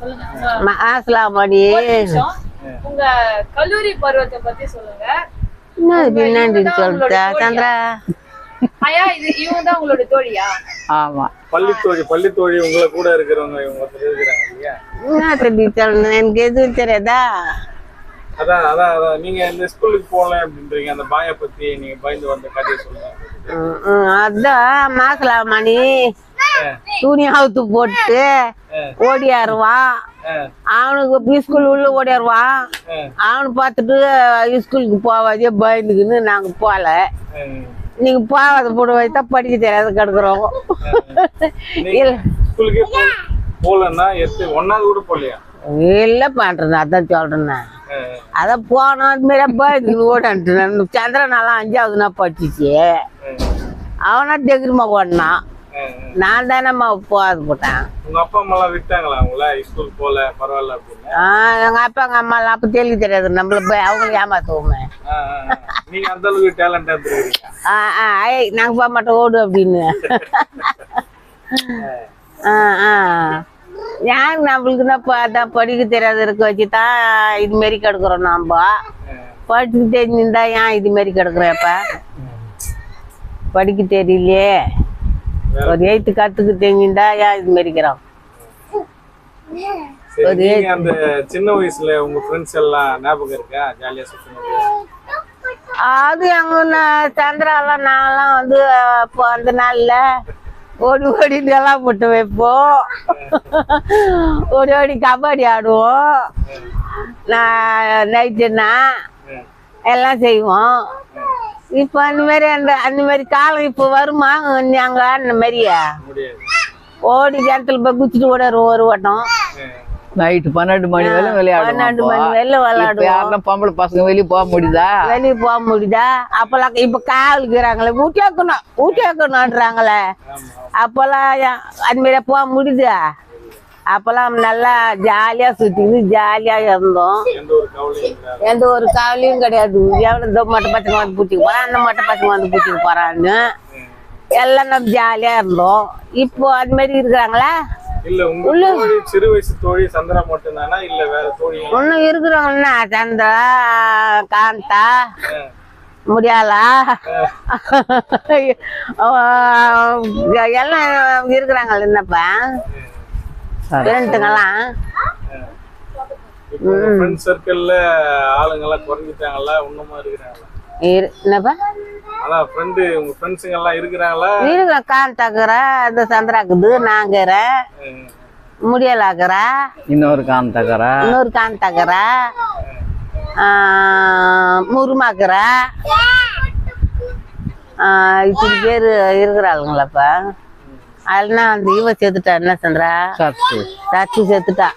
சொல்லுங்க. உங்க மாசலாமணி ஒரு நிமிஷம். உங்க கல்லூரி பருவத்தை பத்தி சொல்லுங்க. என்ன பின்னாடி சொல்லிட்டா? சந்திரா. ஐயா இது இவங்க தான் உங்களோட தோழியா? ஆமா. பள்ளித்தோழி பள்ளித்தோழி உங்களை கூட இருக்கிறவங்க இவங்க இருக்கிறாங்க இல்லையா? எனக்கு எதுவும் தெரியாதா? அதான் அதான் அதான். நீங்க இந்த ஸ்கூலுக்கு போகல அப்படின்றீங்க. அந்த பாய பத்தி நீங்க பயந்து வந்த கதையை சொல்லுங்க. அதான் மாசலாமணி துணி அவுத்து போட்டு ஓடியாருவான் அவனுக்கு ஸ்கூல் உள்ள ஓடியாருவான் அவனு பார்த்துட்டு ஸ்கூலுக்கு போவாதே பயந்துக்குன்னு நாங்க போகல. நீங்க போவாத போட வைத்தா படிக்க தெரியாத கிடக்குறோம். இல்ல. ஸ்கூலுக்கே போ- போகலன்னா எத்து ஒன்னாவது கூட போகலையா? இல்ல பண்றது அதான் சொல்றேன். அதான் போனோம் அது மாதிரி பயந்துக்குன்னு ஓடான்ட்டு சந்திரனாலாம் அஞ்சாவது நான் படிச்சிச்சு அவனா தைரியமா ஓடினான். நான் தானேம்மா போகாது போட்டேன். உங்க அப்பா அம்மா எல்லாம் விட்டாங்களா உங்கள? ஸ்கூல் போல பரவாயில்ல அப்படின்னு. எங்க அப்பா எங்க அம்மா எல்லாம் அப்ப தெளிவு தெரியாது. நம்மள போய் அவங்களை ஏமாத்துவோமே. நீங்க அந்த அளவுக்கு டேலண்டா இருந்திருக்கீங்க. நாங்க போக மாட்டோம் ஓடு அப்படின்னு. ஏன் நம்மளுக்கு தான் ப- அதான் படிக்க தெரியாத இருக்க வச்சு தான் இது மாரி கிடக்குறோம் நாம படிக்க தெரிஞ்சிருந்தா ஏன் இது மாரி கிடக்குறப்ப படிக்க தெரியலையே. ஒரு எயித்து கத்துக்கு தெரிஞ்சிருந்தா ஏன் இது மாரி இருக்கிறோம் சரி நீங்க அந்த சின்ன வயசுல உங்க ஃப்ரெண்ட்ஸ் எல்லாம் ஞாபகம் இருக்கா? ஜாலியா சுத்தினது? அது எங்க சந்திராலாம் நான்லாம் வந்து அப்போ அந்த நாள்ல ஓடி ஓடி நிலம் போட்டு வைப்போம். ஓடி ஓடி கபடி ஆடுவோம். நான் நைட்டுனா எல்லாம் செய்வோம். இப்போ அந்த மாதிரி அந்த அந்த மாதிரி காலம் இப்போ வருமா? நாங்கள் அந்த மாதிரியா? முடியாது. ஓடி கிணத்துல போய் குச்சிட்டு ஓடுறோம் ஒரு வட்டம் நைட்டு பன்னெண்டு மணி பன்னெண்டு விளையாடுவோம் மணி வெளில இப்ப விளையாடுவோம். யாருன்னா பொம்பளை பசங்க வெளியே போக முடியுதா? வெளியே போக முடியுதா? அப்பெல்லாம் இப்ப காவலுக்குறாங்களே ஊட்டி வைக்கணும் ஊட்டி வைக்கணும்ன்றாங்களே. அப்பெல்லாம் யா- அது மாதிரி போக முடியுதா? அப்பெல்லாம் நல்லா ஜாலியா சுத்திட்டு ஜாலியா இருந்தோம். எந்த ஒரு கவலையும் கிடையாது. எவ்வளவு இந்த மொட்டை பசங்க வந்து பூச்சிக்கு போறான் அந்த மொட்டை பசங்க வந்து பூச்சிக்கு போறான்னு. எல்லாம் நம்ம ஜாலியா இருந்தோம். இப்போ அது மாதிரி இருக்கிறாங்களா? சிறு வயசு தோழி சந்திரா மட்டும் தானா இல்ல வேற தோழி இன்னும் இருக்கிறவங்கன்னா சந்திரா காந்தா. முடியாலா எல்லாம் இருக்கிறாங்கல்ல என்னப்பா உங்க ஃப்ரெண்ட் சர்க்கிள்ல குறைஞ்சிட்டாங்களா இன்னுமா இருக்கிறாங்களா? இரு- என்னப்பா? அதான் ஃப்ரெண்டு உங்க ஃப்ரெண்ட்ஸுங்க எல்லாம் இருக்கிறாங்களா இருக்கிற காந்தாக்குற இந்த சந்திராக்குது நாங்கிறேன் முடியலாக்குறா. இன்னொரு காந்தக்கரா இன்னொரு காந்தாக்குறா முருமாக்குறா. இப்படி பேர் இருக்கிறாளுங்களாப்பா. அதுனா அந்த இவ செத்துட்டா என்ன சந்திரா? சத்து. சச்சு செத்துட்டா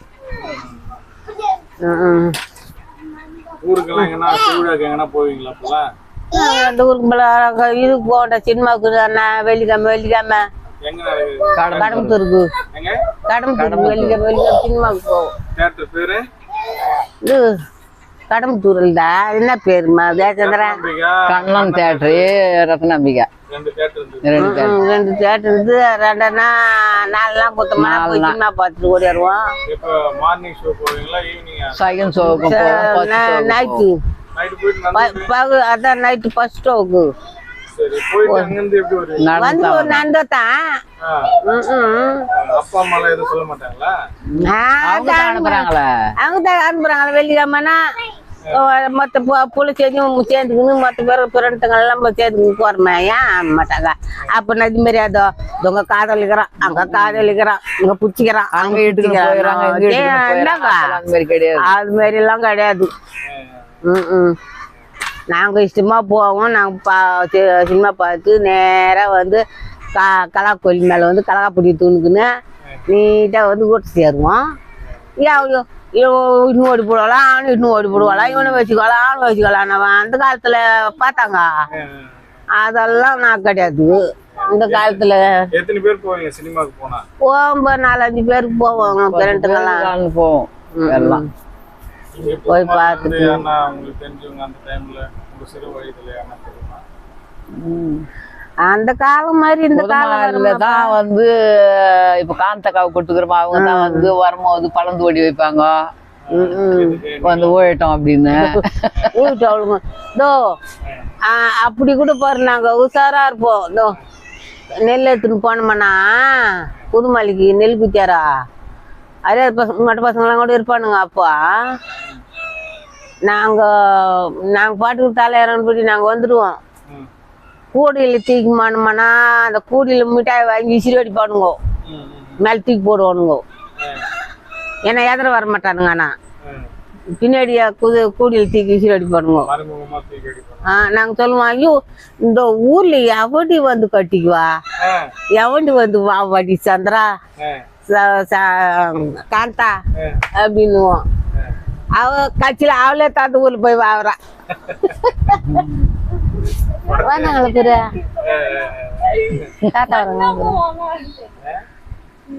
அந்த ஊருக்கு இதுக்கு போகட்ட சினிமாவுக்கு நான் வெள்ளிக்கிழமை வெள்ளிக்கிழமை. கடம்பத்தூருக்கு எங்க? கடம்பத்தூருக்கு வெள்ளிக்கிழமை வெள்ளிக்கிழமை சினிமாவுக்கு போவோம். இது கடம்பத்தூர்ல என்ன பேருமா? ஜெயச்சந்திரா அம்பிகா கண்ணன் தேட்டரு ரத்னாம்பிகா. ரெண்டு தேட்டர் இருந்து. ரெண்டுனா நாலுலாம் குத்தமா போய் சினிமா பார்த்துட்டு ஓடிடுவோம் இப்போ மார்னிங் ஷோ போவீங்களா ஈவினிங் போவோம் நைட்டு நைட்டு அதான் நைட்டு ஃபர்ஸ்ட் நடந்து வந்து ஒரு தான். அப்பா அம்மா எதுவும் சொல்ல மாட்டாங்களா? அவங்க தான் அனுப்புறாங்களே. அவங்க தான் அனுப்புறாங்க வெள்ளிக்கிழமைனா. மற்ற புள்ள செடியும் சேர்ந்துக்கணும் மற்ற பேர் பிறந்தங்க எல்லாம் சேர்ந்துக்கணும் போறமே. ஏன் மாட்டாங்க? அப்ப இது மாதிரி அதோ உங்க காதலிக்கிறான் அங்க காதலிக்கிறான் இங்க புச்சிக்கிறான் அங்க அது மாதிரி எல்லாம் கிடையாது. ம் ம். நாங்கள் இஷ்டமாக போவோம். நாங்கள் பா சினிமா பார்த்து நேராக வந்து கா கலாக்கோயில் மேலே வந்து கலகாப்பொடி தூணுக்குன்னு நீட்டாக வந்து கூட்டு சேருவோம். ஏன் இன்னும் ஓடி போடுவாளாம் அவனு இன்னும் ஓடி போடுவாளாம் இவனை வச்சுக்கலாம் அவனு வச்சுக்கலாம் அந்த காலத்தில் பார்த்தாங்க. அதெல்லாம் நான் கிடையாது. இந்த காலத்தில் எத்தனை பேர் போவீங்க சினிமாக்கு போனா? போகும்போது நாலஞ்சு பேருக்கு போவாங்க பேரண்ட்டுங்கெல்லாம் நாலு போவோம். எல்லாம். போய் பார்த்துட்டு. உங்களுக்கு தெரிஞ்சவங்க அந்த டைம்ல உங்க சிறு வயதுல. அந்த காலம் மாதிரி இந்த காலம். தான் வந்து இப்ப காந்தக்காவை கொட்டுக்கிறோம் அவங்க தான் வந்து வரும்போது பழந்து ஓடி வைப்பாங்க. வந்து ஓழட்டும் அப்படின்னு. ஊட்டு அவளுங்க. தோ அப்படி கூட பாரு நாங்க உஷாரா இருப்போம். தோ நெல் எடுத்துன்னு போனோம்னா புதுமல்லிக்கு நெல் குத்தியாரா அதே பசங்க மட்ட பசங்களாம் கூட இருப்பானுங்க அப்போ. நாங்க நாங்க பாட்டுக்கு தலை இறங்கி போய் நாங்க வந்துடுவோம். கூடையில் தூக்கி அந்த கூடையில் மிட்டாய் வாங்கி விசிறி அடிப்பானுங்க மேலே தூக்கி போடுவானுங்கோ. ஏன்னா எதிர வர மாட்டானுங்க ஆனால் பின்னாடி குது கூடையில் தூக்கி விசிறி அடிப்பானுங்க ஆ, நாங்கள் சொல்லுவோம் ஐயோ இந்த ஊர்ல எவண்டி வந்து கட்டிக்குவா? எவண்டி வந்து வா வாடி சந்திரா? ச- ச- காந்தா? அப்படின்னுவோம். அவ கட்சியில் அவளே தாத்த ஊர்ல போய் வாவறா. வாங்க பேரு தாத்தா வராங்க.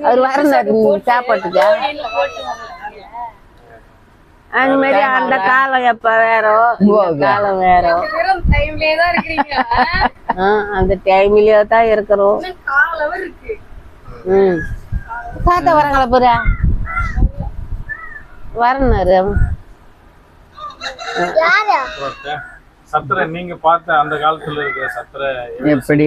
அவர் வரணும் சாப்பாட்டுக்கு. அந்த மாதிரி அந்த காலம் எப்ப வேறோ? இந்த காலம் வேறோ. வெறும் அந்த டைம்லயே தான் இருக்கிறோம். ம். தாத்தா வராங்களா போறா வரனாரு ஒருத்தன். சத்திர நீங்க பார்த்த அந்த காலத்துல இருக்கிற சத்திர எப்படி?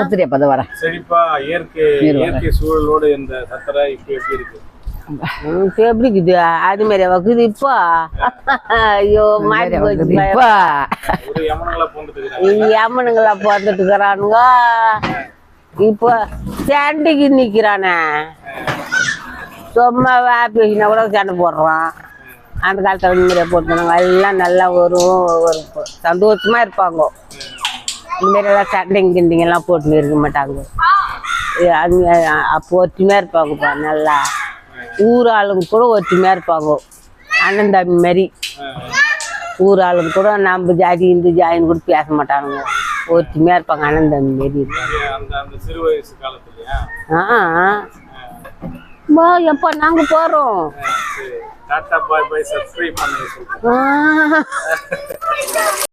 ஒத்துரிய பத வரேன். செழிப்பா இயற்கை இயற்கை சூழலோடு இந்த சத்திர இப்ப எப்படி இருக்கு? எப்படி இருக்குது? அது மாதிரி வக்குது இப்போ? ஐயோ மாட்டி போச்சு. இப்ப? யமனங்களா பிறந்துட்டு இருக்கிறானுங்க. இப்போ சண்டைக்கு நிக்கிறானே. சும்மா பேசினா கூட சண்டை போடுறான். அந்த காலத்துல இந்த மாதிரியே போட்டுனாங்க எல்லாம் நல்லா வரும் ஒரு சந்தோஷமா இருப்பாங்க. இந்த மாதிரி எல்லாம் சண்டைங்க கிண்டிங்க எல்லாம் போட்டுன்னு இருக்க மாட்டாங்க. அங்க அப்போ ஒற்றுமையா இருப்பாங்கப்பா நல்லா. ஊர் ஆளுங்க கூட ஒற்றுமையா இருப்பாங்க. அண்ணன் தம்பி மாதிரி ஊர் ஆளுங்க கூட நம்ம ஜாதி இந்த ஜாதின்னு கூட பேச மாட்டானுங்க. ஒற்றுமையா இருப்பாங்க அண்ணன் தம்பி மாரி. காலத்துலயா? ஆ எப்பா நாங்க போறோம். ஆ, சரி டாட்டா பாய் பாய் சப்ஸ்கிரைப் பண்ணுங்க சொல்றேன் ஆ